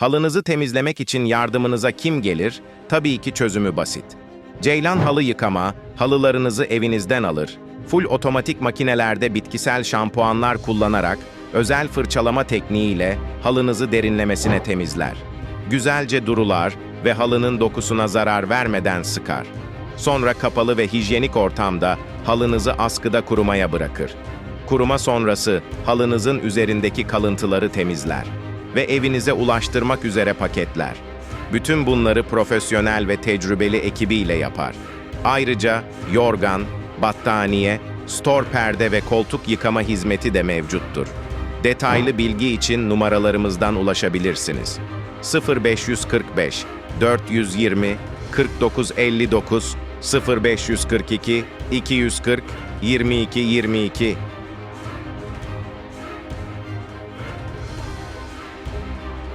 Halınızı temizlemek için yardımınıza kim gelir? Tabii ki çözümü basit. Ceylan halı yıkama, halılarınızı evinizden alır. Full otomatik makinelerde bitkisel şampuanlar kullanarak özel fırçalama tekniğiyle halınızı derinlemesine temizler. Güzelce durular ve halının dokusuna zarar vermeden sıkar. Sonra kapalı ve hijyenik ortamda halınızı askıda kurumaya bırakır. Kuruma sonrası halınızın üzerindeki kalıntıları temizler ve evinize ulaştırmak üzere paketler. Bütün bunları profesyonel ve tecrübeli ekibiyle yapar. Ayrıca yorgan, battaniye, stor perde ve koltuk yıkama hizmeti de mevcuttur. Detaylı bilgi için numaralarımızdan ulaşabilirsiniz. 0545 420 4959 0542 240 22 22